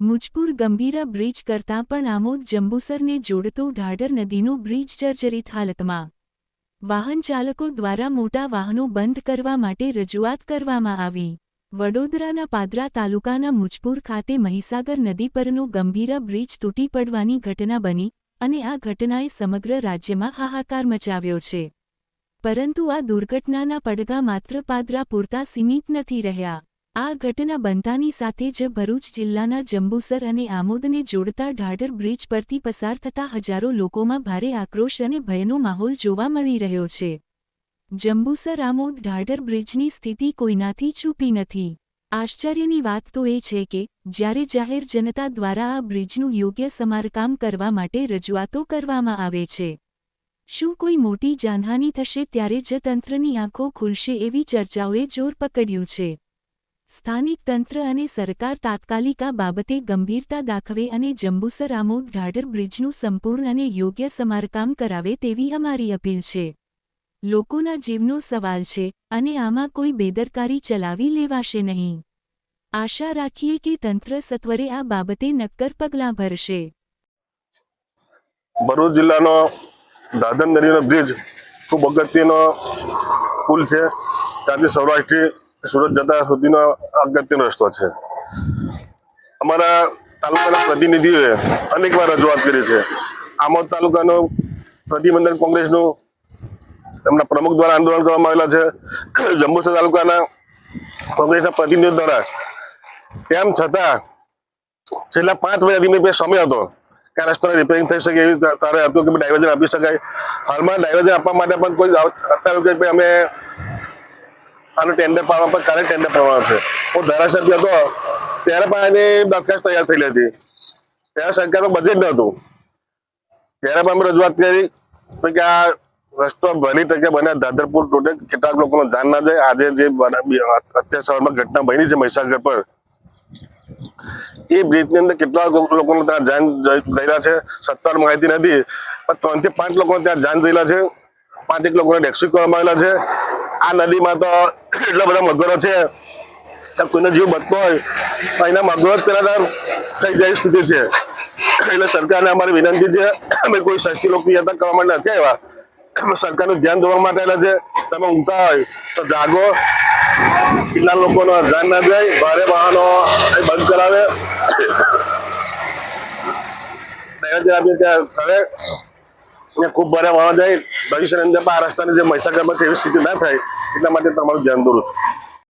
Mujpur Gambhira bridge કરતાં પણ આમોદ જંબુસરને જોડતો ઢાઢર નદીનો બ્રિજ જર્જરિત હાલતમાં. વાહન ચાલકો દ્વારા મોટા વાહનો બંધ કરવા માટે રજૂઆત કરવામાં આવી. વડોદરાના પાદરા તાલુકાના મુજપુર ખાતે મહીસાગર નદી પરનો ગંભીરા બ્રિજ તૂટી પડવાની ઘટના બની અને આ ઘટનાએ સમગ્ર રાજ્યમાં હાહાકાર મચાવ્યો છે. પરંતુ આ દુર્ઘટનાના પડઘા માત્ર પાદરા પૂરતા સીમિત નથી રહ્યા. આ ઘટના બનતાની સાથે જ ભરૂચ જિલ્લાના જંબુસર અને આમોદને જોડતા ઢાઢર બ્રિજ પરથી પસાર થતા હજારો લોકોમાં ભારે આક્રોશ અને ભયનો માહોલ જોવા મળી રહ્યો છે. જંબુસર, આમોદ ઢાઢર બ્રિજની સ્થિતિ કોઈનાથી છૂપી નથી. આશ્ચર્યની વાત તો એ છે કે, જ્યારે જાહેર જનતા દ્વારા આ બ્રિજનું યોગ્ય સમારકામ કરવા માટે રજૂઆતો કરવામાં આવે છે. શું કોઈ મોટી જાનહાની થશે ત્યારે જ તંત્રની આંખો ખુલશે એવી ચર્ચાઓએ જોર પકડ્યું છે. સ્થાનિક તંત્ર અને સરકાર તાત્કાલિક આ બાબતે ગંભીરતા દાખવે અને જંબુસર આમોદ ઢાઢર બ્રિજનું સંપૂર્ણ અને યોગ્ય સમારકામ કરાવે તેવી અમારી અપીલ છે. લોકોના જીવનો સવાલ છે અને આમાં કોઈ બેદરકારી ચલાવી લેવાશે નહીં. આશા રાખીએ કે તંત્ર સત્વરે આ બાબતે નક્કર પગલાં ભરશે. ભરૂચ જિલ્લાનો દાદર નદીનો બ્રિજ ખૂબ અગત્યનો પુલ છે. ત્યાંથી સૌરાષ્ટ્રથી સુરત જતા સુધીનો અગત્યનો રસ્તો છે. અમારા તાલુકાના પ્રતિનિધિઓએ અનેકવાર રજૂઆત કરી છે. આમોદ તાલુકાનું પ્રતિબંધન કોંગ્રેસનું એમના પ્રમુખ દ્વારા આંદોલન કરવામાં આવેલા છે. જંબુસર તાલુકાના કોંગ્રેસના પ્રતિનિધિઓ દ્વારા તેમ છતાં છેલ્લા પાંચ મહિનાથી મેં સમય હતો કે આ રસ્તાને રિપેરિંગ થઈ શકે એવી તારે હતું કે ડાયવર્જન આપી શકાય. હાલમાં ડાયવર્જન આપવા માટે પણ કોઈ અત્યારે અમે આનું ટેન્ડર પાડવા પર કાલે ટેન્ડર પાડવાનો છે. હું ધારાસભ્ય હતો, ત્યારે પણ એની દરખાસ્ત તૈયાર થયેલી હતી. ત્યારે સરકારનું બજેટ નહોતું. ત્યારે પણ અમે રજૂઆત કરી કે આ રસ્તો ભરી ટકે બને, દાદરપુર તૂટે કેટલાક લોકોને જાન ના જાય. આજે જે અત્યાર સવારમાં ઘટના બની છે મહીસાગર પર. એ બ્રિજની અંદર કેટલા લોકોને ત્યાં જાન ગયેલા છે. સત્તાવાર માહિતી નથી, પણ ત્રણથી પાંચ લોકો ત્યાં જાન ગયેલા છે. પાંચેક લોકોને રેસ્ક્યુ કરવામાં આવેલા છે. આ નદીમાં તો એટલા બધા મગરો છે. કોઈનો જીવ બચતો હોય, તો એના મગરો જ પેલા થઈ જાય સ્થિતિ છે. એટલે સરકારને અમારી વિનંતી છે, અમે કોઈ સસ્તી લોકપ્રિયતા કરવા માટે નથી આવ્યા. સરકારનું ધ્યાન દોરવા માટે એના છે. તમે ઊંઘતા હોય, તો જાગો. કેટલા લોકોનો ધ્યાન ના જાય, ભારે વાહનો બંધ કરાવે. ત્યાં કરે ખૂબ ભારે વાહનો જાય. ભવિષ્યની અંદર આ રસ્તાની જે મહિસાગરમાં એવી સ્થિતિ ના થાય. એટલા માટે તમારું ધ્યાન દોરું છું.